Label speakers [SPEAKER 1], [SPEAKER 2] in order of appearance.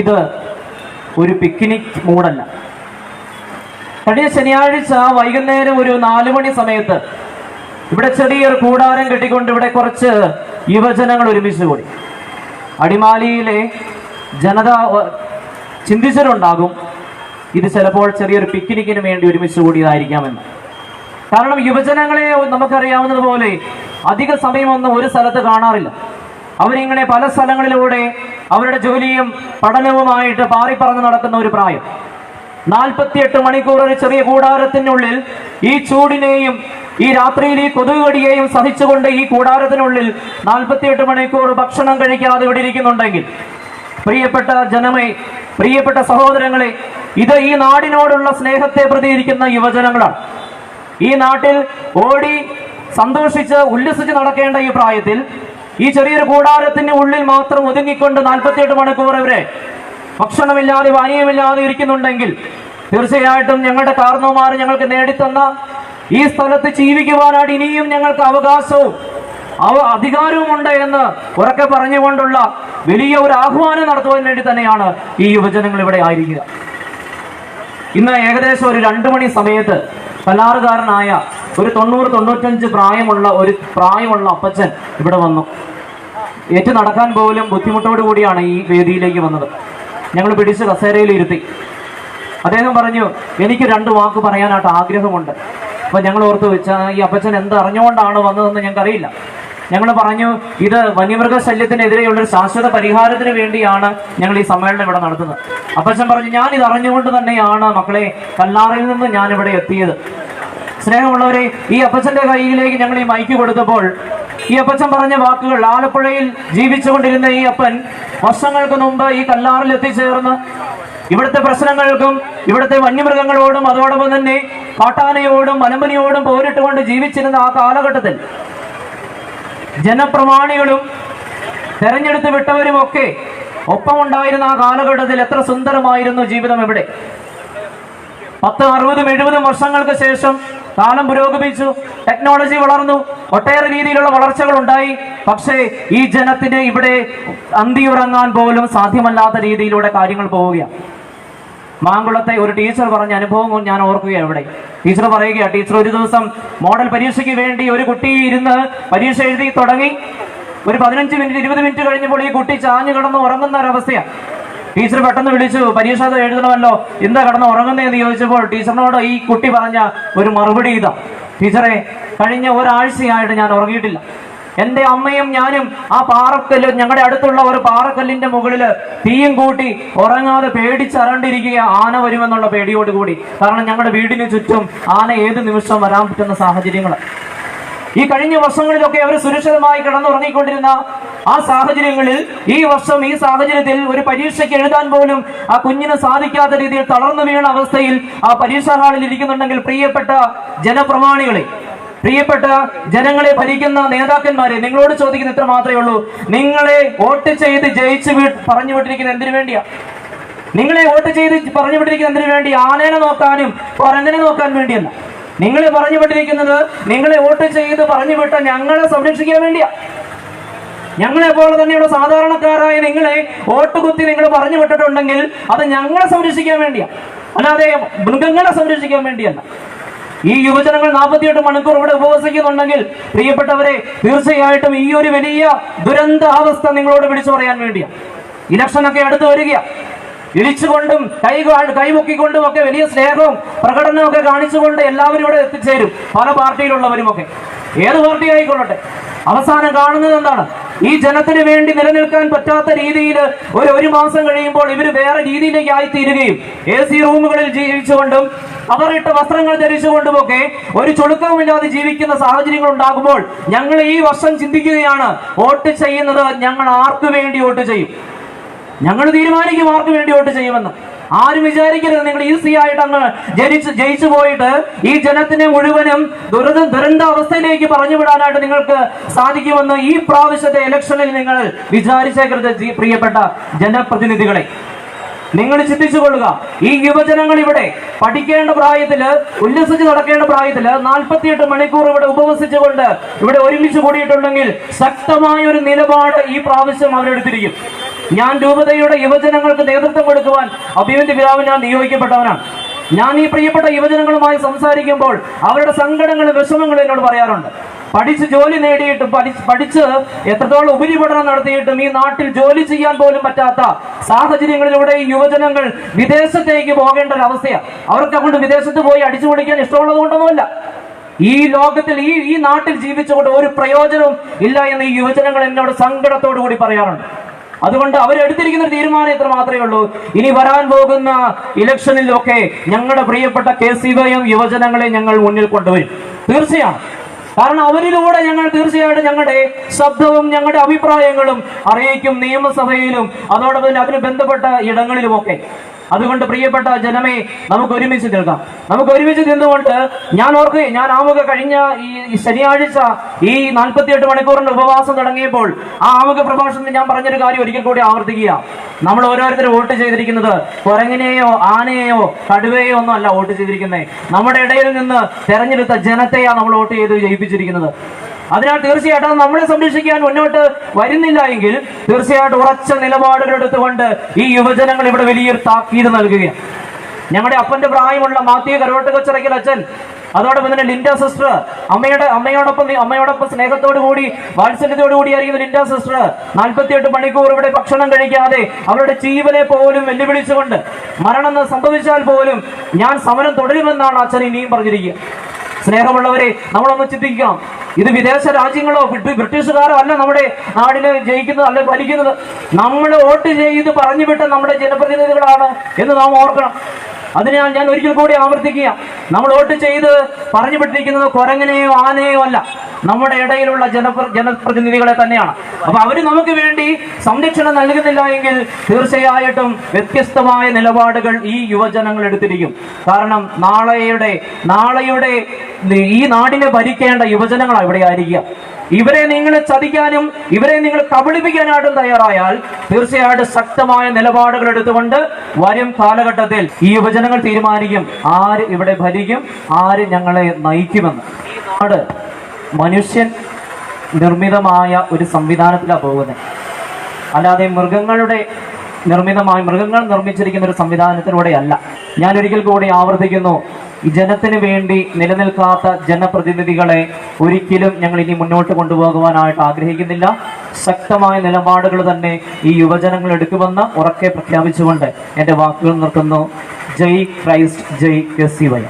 [SPEAKER 1] ഇത് ഒരു പിക്നിക് മൂടല്ല കഴിഞ്ഞ ശനിയാഴ്ച വൈകുന്നേരം ഒരു നാലു മണി സമയത്ത് ഇവിടെ ചെറിയൊരു കൂടാരം കെട്ടിക്കൊണ്ട് ഇവിടെ കുറച്ച് യുവജനങ്ങൾ ഒരുമിച്ച് കൂടി. അടിമാലിയിലെ ജനത ചിന്തിച്ചിട്ടുണ്ടാകും ഇത് ചിലപ്പോൾ ചെറിയൊരു പിക്നിക്കിന് വേണ്ടി ഒരുമിച്ച് കൂടിയതായിരിക്കാമെന്ന്. കാരണം യുവജനങ്ങളെ നമുക്കറിയാവുന്നതുപോലെ അധിക സമയമൊന്നും ഒരു സ്ഥലത്ത് കാണാറില്ല. അവരിങ്ങനെ പല സ്ഥലങ്ങളിലൂടെ അവരുടെ ജോലിയും പഠനവുമായിട്ട് പാറിപ്പറന്ന് നടക്കുന്ന ഒരു പ്രായം. നാൽപ്പത്തിയെട്ട് മണിക്കൂർ ഒരു ചെറിയ കൂടാരത്തിനുള്ളിൽ ഈ ചൂടിനെയും ഈ രാത്രിയിൽ ഈ കൊതുകുകടിയെയും സഹിച്ചുകൊണ്ട് ഈ കൂടാരത്തിനുള്ളിൽ നാൽപ്പത്തിയെട്ട് മണിക്കൂർ ഭക്ഷണം കഴിക്കാതെ ഇവിടെ ഇരിക്കുന്നുണ്ടെങ്കിൽ പ്രിയപ്പെട്ട ജനമേ പ്രിയപ്പെട്ട സഹോദരങ്ങളെ ഇത് ഈ നാടിനോടുള്ള സ്നേഹത്തെ പ്രതികരിക്കുന്ന യുവജനങ്ങളാണ്. ഈ നാട്ടിൽ ഓടി സന്തോഷിച്ച് ഉല്ലസിച്ച് നടക്കേണ്ട ഈ പ്രായത്തിൽ ഈ ചെറിയൊരു കൂടാരത്തിന്റെ ഉള്ളിൽ മാത്രം ഒതുങ്ങിക്കൊണ്ട് നാൽപ്പത്തിയെട്ട് മണിക്കൂർ ഇവരെ ഭക്ഷണമില്ലാതെ പാനീയമില്ലാതെ ഇരിക്കുന്നുണ്ടെങ്കിൽ തീർച്ചയായിട്ടും ഞങ്ങളുടെ കാർന്നോമാർ ഞങ്ങൾക്ക് നേടിത്തന്ന ഈ സ്ഥലത്ത് ജീവിക്കുവാനായിട്ട് ഇനിയും ഞങ്ങൾക്ക് അവകാശവും അവ അധികാരവും ഉണ്ട് എന്ന് ഉറക്കെ പറഞ്ഞുകൊണ്ടുള്ള വലിയ ഒരു ആഹ്വാനം നടത്തുവാൻ വേണ്ടി തന്നെയാണ് ഈ യുവജനങ്ങൾ ഇവിടെ ആയിരിക്കുക. ഇന്ന് ഏകദേശം ഒരു രണ്ടു മണി സമയത്ത് കലാറുകാരനായ ഒരു തൊണ്ണൂറ് തൊണ്ണൂറ്റഞ്ച് പ്രായമുള്ള ഒരു പ്രായമുള്ള അപ്പച്ചൻ ഇവിടെ വന്നു. ഏറ്റു നടക്കാൻ പോലും ബുദ്ധിമുട്ടോടു കൂടിയാണ് ഈ വേദിയിലേക്ക് വന്നത്. ഞങ്ങൾ പിടിച്ച് കസേരയിൽ ഇരുത്തി. അദ്ദേഹം പറഞ്ഞു എനിക്ക് രണ്ട് വാക്ക് പറയാനായിട്ട് ആഗ്രഹമുണ്ട്. അപ്പം ഞങ്ങൾ ഓർത്ത് വെച്ച ഈ അപ്പച്ചൻ എന്ത് അറിഞ്ഞുകൊണ്ടാണ് വന്നതെന്ന് ഞങ്ങൾക്കറിയില്ല. ഞങ്ങൾ പറഞ്ഞു ഇത് വന്യമൃഗ ശല്യത്തിനെതിരെയുള്ള ഒരു ശാശ്വത പരിഹാരത്തിന് വേണ്ടിയാണ് ഞങ്ങൾ ഈ സമ്മേളനം ഇവിടെ നടത്തുന്നത്. അപ്പച്ചൻ പറഞ്ഞു ഞാൻ ഇത് അറിഞ്ഞുകൊണ്ട് തന്നെയാണ് മക്കളെ കല്ലാറിൽ നിന്ന് ഞാൻ ഇവിടെ എത്തിയത്. സ്നേഹമുള്ളവരെ ഈ അപ്പച്ചന്റെ കയ്യിലേക്ക് ഞങ്ങൾ ഈ മൈക്ക് കൊടുത്തപ്പോൾ ഈ അപ്പച്ചൻ പറഞ്ഞ വാക്കുകൾ ആലപ്പുഴയിൽ ജീവിച്ചുകൊണ്ടിരുന്ന ഈ അപ്പൻ വർഷങ്ങൾക്ക് മുമ്പ് ഈ കല്ലാറിൽ എത്തിച്ചേർന്ന് ഇവിടുത്തെ പ്രശ്നങ്ങൾക്കും ഇവിടുത്തെ വന്യമൃഗങ്ങളോടും അതോടൊപ്പം തന്നെ കാട്ടാനയോടും മലമ്പനിയോടും പോരിട്ടുകൊണ്ട് ജീവിച്ചിരുന്ന ആ കാലഘട്ടത്തിൽ ജനപ്രമാണികളും തെരഞ്ഞെടുത്ത് വിട്ടവരുമൊക്കെ ഒപ്പമുണ്ടായിരുന്ന ആ കാലഘട്ടത്തിൽ എത്ര സുന്ദരമായിരുന്നു ജീവിതം ഇവിടെ. പത്ത് അറുപതും എഴുപതും വർഷങ്ങൾക്ക് ശേഷം കാലം പുരോഗമിച്ചു. ടെക്നോളജി വളർന്നു. ഒട്ടേറെ രീതിയിലുള്ള വളർച്ചകൾ ഉണ്ടായി പക്ഷേ ഈ ജനത്തിന് ഇവിടെ അന്തിയുറങ്ങാൻ പോലും സാധ്യമല്ലാത്ത രീതിയിലൂടെ കാര്യങ്ങൾ പോവുകയാണ്. മാങ്കുളത്തെ ഒരു ടീച്ചർ പറഞ്ഞ അനുഭവം ഞാൻ ഓർക്കുകയാണ് ഇവിടെ. ടീച്ചർ പറയുകയാണ് ടീച്ചർ ഒരു ദിവസം മോഡൽ പരീക്ഷയ്ക്ക് വേണ്ടി ഒരു കുട്ടി ഇരുന്ന് പരീക്ഷ എഴുതി തുടങ്ങി. ഒരു പതിനഞ്ച് മിനിറ്റ് ഇരുപത് മിനിറ്റ് കഴിഞ്ഞപ്പോൾ ഈ കുട്ടി ചാഞ്ഞു കിടന്ന് ഉറങ്ങുന്ന ഒരവസ്ഥയാണ്. ടീച്ചർ പെട്ടെന്ന് വിളിച്ചു പരീക്ഷ എഴുതണമല്ലോ എന്താ കടന്ന് ഉറങ്ങുന്നതെന്ന് ചോദിച്ചപ്പോൾ ടീച്ചറിനോട് ഈ കുട്ടി പറഞ്ഞ ഒരു മറുപടി ഇതാ. ടീച്ചറെ കഴിഞ്ഞ ഒരാഴ്ചയായിട്ട് ഞാൻ ഉറങ്ങിയിട്ടില്ല. എന്റെ അമ്മയും ഞാനും ആ പാറക്കല്ല് ഞങ്ങളുടെ അടുത്തുള്ള ഒരു പാറക്കല്ലിന്റെ മുകളിൽ തീയും കൂട്ടി ഉറങ്ങാതെ പേടിച്ചറണ്ടിരിക്കുക ആന വരുമെന്നുള്ള പേടിയോടുകൂടി. കാരണം ഞങ്ങളുടെ വീടിന് ചുറ്റും ആന ഏത് നിമിഷം വരാൻ പറ്റുന്ന സാഹചര്യങ്ങൾ ഈ കഴിഞ്ഞ വർഷങ്ങളിലൊക്കെ അവർ സുരക്ഷിതമായി കിടന്നുറങ്ങിക്കൊണ്ടിരുന്ന ആ സാഹചര്യങ്ങളിൽ ഈ വർഷം ഈ സാഹചര്യത്തിൽ ഒരു പരീക്ഷയ്ക്ക് എഴുതാൻ പോലും ആ കുഞ്ഞിന് സാധിക്കാത്ത രീതിയിൽ തളർന്നു വീണ അവസ്ഥയിൽ ആ പരീക്ഷാ ഹാളിൽ ഇരിക്കുന്നുണ്ടെങ്കിൽ പ്രിയപ്പെട്ട ജനപ്രമാണികളെ പ്രിയപ്പെട്ട ജനങ്ങളെ ഭരിക്കുന്ന നേതാക്കന്മാരെ നിങ്ങളോട് ചോദിക്കുന്ന ഇത്ര മാത്രമേ ഉള്ളൂ. നിങ്ങളെ വോട്ട് ചെയ്ത് ജയിച്ചു പറഞ്ഞു വിട്ടിരിക്കുന്ന എന്തിനു വേണ്ടിയാ? നിങ്ങളെ വോട്ട് ചെയ്ത് പറഞ്ഞു വിട്ടിരിക്കുന്ന എന്തിനു വേണ്ടി? ആനേനെ നോക്കാനും പറഞ്ഞനെ നോക്കാൻ വേണ്ടിയല്ല. നിങ്ങളെ പറഞ്ഞു വിട്ടിരിക്കുന്നത് നിങ്ങളെ വോട്ട് ചെയ്ത് പറഞ്ഞു വിട്ട ഞങ്ങളെ സംരക്ഷിക്കാൻ വേണ്ടിയാ. ഞങ്ങളെ പോലെ തന്നെ തന്നെയുള്ള സാധാരണക്കാരായ നിങ്ങളെ വോട്ട് കുത്തി നിങ്ങൾ പറഞ്ഞു വിട്ടിട്ടുണ്ടെങ്കിൽ അത് ഞങ്ങളെ സംരക്ഷിക്കാൻ വേണ്ടിയാ. അല്ലാതെ മൃഗങ്ങളെ സംരക്ഷിക്കാൻ വേണ്ടിയല്ല. ഈ യുവജനങ്ങൾ നാൽപ്പത്തിയെട്ട് മണിക്കൂർ ഇവിടെ ഉപവസിക്കുന്നുണ്ടെങ്കിൽ പ്രിയപ്പെട്ടവരെ തീർച്ചയായിട്ടും ഈ ഒരു വലിയ ദുരന്താവസ്ഥ നിങ്ങളോട് വിളിച്ചു പറയാൻ വേണ്ടിയാ. ഇലക്ഷനൊക്കെ അടുത്ത് വരിക ഇടിച്ചുകൊണ്ടും കൈ കൈമുക്കിക്കൊണ്ടും ഒക്കെ വലിയ സ്നേഹവും പ്രകടനവും ഒക്കെ കാണിച്ചുകൊണ്ട് എല്ലാവരും ഇവിടെ എത്തിച്ചേരും. പല പാർട്ടിയിലുള്ളവരും ഒക്കെ ഏത് പാർട്ടി ആയിക്കൊള്ളട്ടെ? അവസാനം കാണുന്നത് എന്താണ്? ഈ ജനത്തിന് വേണ്ടി നിലനിൽക്കാൻ പറ്റാത്ത രീതിയിൽ ഒരു ഒരു മാസം കഴിയുമ്പോൾ ഇവർ വേറെ രീതിയിലേക്ക് ആയിത്തീരുകയും എ സി റൂമുകളിൽ ജീവിച്ചുകൊണ്ടും അവർ ഇട്ട വസ്ത്രങ്ങൾ ധരിച്ചുകൊണ്ടുമൊക്കെ ഒരു ചുളുക്കവുമില്ലാതെ ജീവിക്കുന്ന സാഹചര്യങ്ങൾ ഉണ്ടാകുമ്പോൾ ഞങ്ങൾ ഈ വർഷം ചിന്തിക്കുകയാണ് വോട്ട് ചെയ്യുന്നത് ഞങ്ങൾ ആർക്കു വേണ്ടി വോട്ട് ചെയ്യും? ഞങ്ങൾ തീരുമാനിക്കും ആർക്ക് വേണ്ടി വോട്ട് ചെയ്യുമെന്ന്. ആരും വിചാരിക്കരുത്. നിങ്ങൾ ഈസി ആയിട്ട് അങ്ങ് ജനിച്ച് ജയിച്ചു പോയിട്ട് ഈ ജനത്തിനെ മുഴുവനും ദുരിത അവസ്ഥയിലേക്ക് പറഞ്ഞു വിടാനായിട്ട് നിങ്ങൾക്ക് സാധിക്കുമെന്ന് ഈ പ്രാവശ്യത്തെ ഇലക്ഷനിൽ നിങ്ങൾ വിചാരിച്ചേക്കരുത് പ്രിയപ്പെട്ട ജനപ്രതിനിധികളെ. നിങ്ങൾ ചിന്തിച്ചു കൊള്ളുക. ഈ യുവജനങ്ങൾ ഇവിടെ പഠിക്കേണ്ട പ്രായത്തിൽ ഉല്ലസിച്ച് നടക്കേണ്ട പ്രായത്തിൽ നാൽപ്പത്തിയെട്ട് മണിക്കൂർ ഇവിടെ ഉപവസിച്ചുകൊണ്ട് ഇവിടെ ഒരുമിച്ച് കൂടിയിട്ടുണ്ടെങ്കിൽ ശക്തമായ ഒരു നിലപാട് ഈ പ്രാവശ്യം അവരെടുത്തിരിക്കും. ഞാൻ രൂപതയുടെ യുവജനങ്ങൾക്ക് നേതൃത്വം കൊടുക്കുവാൻ അഭിമന്യ പിതാവ് ഞാൻ നിയോഗിക്കപ്പെട്ടവനാണ്. ഞാൻ ഈ പ്രിയപ്പെട്ട യുവജനങ്ങളുമായി സംസാരിക്കുമ്പോൾ അവരുടെ സങ്കടങ്ങളും വിഷമങ്ങളും എന്നോട് പറയാറുണ്ട്. പഠിച്ച് ജോലി നേടിയിട്ടും പഠിച്ച് പഠിച്ച് എത്രത്തോളം ഉപരിപഠനം നടത്തിയിട്ടും ഈ നാട്ടിൽ ജോലി ചെയ്യാൻ പോലും പറ്റാത്ത സാഹചര്യങ്ങളിലൂടെ ഈ യുവജനങ്ങൾ വിദേശത്തേക്ക് പോകേണ്ട ഒരു അവർക്ക് അങ്ങോട്ട് വിദേശത്ത് പോയി അടിച്ചു പൊളിക്കാൻ ഇഷ്ടമുള്ളത് ഈ ലോകത്തിൽ ഈ ഈ നാട്ടിൽ ജീവിച്ചുകൊണ്ട് ഒരു പ്രയോജനവും ഇല്ല എന്ന് ഈ യുവജനങ്ങൾ എന്നോട് സങ്കടത്തോടു കൂടി പറയാറുണ്ട്. അതുകൊണ്ട് അവരെടുത്തിരിക്കുന്ന ഒരു തീരുമാനം ഇത്ര മാത്രമേ ഉള്ളൂ. ഇനി വരാൻ പോകുന്ന ഇലക്ഷനിലൊക്കെ ഞങ്ങളുടെ പ്രിയപ്പെട്ട കെ സി വൈയും യുവജനങ്ങളെ ഞങ്ങൾ മുന്നിൽ കൊണ്ടുവരും. തീർച്ചയാണ് കാരണം അവരിലൂടെ ഞങ്ങൾ തീർച്ചയായിട്ടും ഞങ്ങളുടെ ശബ്ദവും ഞങ്ങളുടെ അഭിപ്രായങ്ങളും അറിയിക്കും നിയമസഭയിലും അതോടൊപ്പം അതിന് ബന്ധപ്പെട്ട ഇടങ്ങളിലുമൊക്കെ. അതുകൊണ്ട് പ്രിയപ്പെട്ട ജനമേ നമുക്ക് ഒരുമിച്ച് നിൽക്കാം. നമുക്ക് ഒരുമിച്ച് നിന്നുകൊണ്ട് ഞാൻ ഓർക്കുക ഞാൻ ആമുഖ കഴിഞ്ഞ ഈ ശനിയാഴ്ച ഈ നാൽപ്പത്തിയെട്ട് മണിക്കൂറിന്റെ ഉപവാസം തുടങ്ങിയപ്പോൾ ആ ആമുഖ പ്രഭാഷണത്തിൽ ഞാൻ പറഞ്ഞൊരു കാര്യം ഒരിക്കൽ കൂടി ആവർത്തിക്കുക. നമ്മൾ ഓരോരുത്തരും വോട്ട് ചെയ്തിരിക്കുന്നത് കുരങ്ങിനെയോ ആനയെയോ കടുവയോ ഒന്നും അല്ല വോട്ട് ചെയ്തിരിക്കുന്നത്. നമ്മുടെ ഇടയിൽ നിന്ന് തെരഞ്ഞെടുത്ത ജനത്തെയാണ് നമ്മൾ വോട്ട് ചെയ്ത് ജയിപ്പിച്ചിരിക്കുന്നത്. അതിനാൽ തീർച്ചയായിട്ടും നമ്മളെ സംരക്ഷിക്കാൻ മുന്നോട്ട് വരുന്നില്ല എങ്കിൽ തീർച്ചയായിട്ടും ഉറച്ച നിലപാടുകൾ എടുത്തുകൊണ്ട് ഈ യുവജനങ്ങൾ ഇവിടെ വലിയൊരു താക്കീത് നൽകുകയാണ്. ഞങ്ങളുടെ അപ്പന്റെ പ്രായമുള്ള മാത്യു കരോട്ടുകൊച്ചിറക്കൽ അച്ഛൻ അതോടൊപ്പം തന്നെ ലിൻഡ സിസ്റ്റർ അമ്മയുടെ അമ്മയോടൊപ്പം അമ്മയോടൊപ്പം സ്നേഹത്തോടു കൂടി വാത്സല്യത്തോടു കൂടിയായിരിക്കുന്ന ലിൻഡ സിസ്റ്റർ നാൽപ്പത്തിയെട്ട് മണിക്കൂർ ഇവിടെ ഭക്ഷണം കഴിക്കാതെ അവരുടെ ജീവനെ പോലും വെല്ലുവിളിച്ചുകൊണ്ട് മരണം സംഭവിച്ചാൽ പോലും ഞാൻ സമരം തുടരുമെന്നാണ് അച്ഛൻ ഇനിയും പറഞ്ഞിരിക്കുക. സ്നേഹമുള്ളവരെ നമ്മളൊന്ന് ചിന്തിക്കാം. ഇത് വിദേശ രാജ്യങ്ങളോ ബ്രിട്ടീഷുകാരോ അല്ല നമ്മുടെ നാടിനെ ജയിക്കുന്നത് അല്ലെ ഭരിക്കുന്നത്. നമ്മൾ വോട്ട് ചെയ്ത് പറഞ്ഞു വിട്ട നമ്മുടെ ജനപ്രതിനിധികളാണ് എന്ന് നാം ഓർക്കണം. അതിനാൽ ഞാൻ ഒരിക്കൽ കൂടി ആവർത്തിക്കുക. നമ്മൾ വോട്ട് ചെയ്ത് പറഞ്ഞു വിട്ടിരിക്കുന്നത് കുരങ്ങനെയോ ആനയോ അല്ല. നമ്മുടെ ഇടയിലുള്ള ജനപ്ര ജനപ്രതിനിധികളെ തന്നെയാണ്. അപ്പൊ അവർ നമുക്ക് വേണ്ടി സംരക്ഷണം നൽകുന്നില്ല എങ്കിൽ തീർച്ചയായിട്ടും വ്യത്യസ്തമായ നിലപാടുകൾ ഈ യുവജനങ്ങൾ എടുത്തിരിക്കും. കാരണം നാളെയുടെ നാളെയുടെ ഈ നാടിനെ ഭരിക്കേണ്ട യുവജനങ്ങളാണ് ഇവിടെ ആയിരിക്കുക. ഇവരെ നിങ്ങൾ ചതിക്കാനും ഇവരെ നിങ്ങൾ കബളിപ്പിക്കാനായിട്ടും തയ്യാറായാൽ തീർച്ചയായിട്ടും ശക്തമായ നിലപാടുകൾ എടുത്തുകൊണ്ട് വരും കാലഘട്ടത്തിൽ ഈ യുവജനങ്ങൾ തീരുമാനിക്കും. ആര് ഇവിടെ ഭരിക്കും ആര് ഞങ്ങളെ നയിക്കുമെന്ന്. നാട് മനുഷ്യൻ നിർമ്മിതമായ ഒരു സംവിധാനത്തിലാണ് പോകുന്നത്. അല്ലാതെ മൃഗങ്ങളുടെ നിർമ്മിതമായ മൃഗങ്ങൾ നിർമ്മിച്ചിരിക്കുന്ന ഒരു സംവിധാനത്തിലൂടെയല്ല. ഞാൻ ഒരിക്കൽ കൂടി ആവർത്തിക്കുന്നു. ജനത്തിന് വേണ്ടി നിലനിൽക്കാത്ത ജനപ്രതിനിധികളെ ഒരിക്കലും ഞങ്ങൾ ഇനി മുന്നോട്ട് കൊണ്ടുപോകുവാനായിട്ട് ആഗ്രഹിക്കുന്നില്ല. ശക്തമായ നിലപാടുകൾ തന്നെ ഈ യുവജനങ്ങൾ എടുക്കുമെന്ന് ഉറക്കെ പ്രഖ്യാപിച്ചുകൊണ്ട് എന്റെ വാക്കുകൾ നിർത്തുന്നു. ജയ് ക്രൈസ്റ്റ് ജയ് എസ് സി വൈ.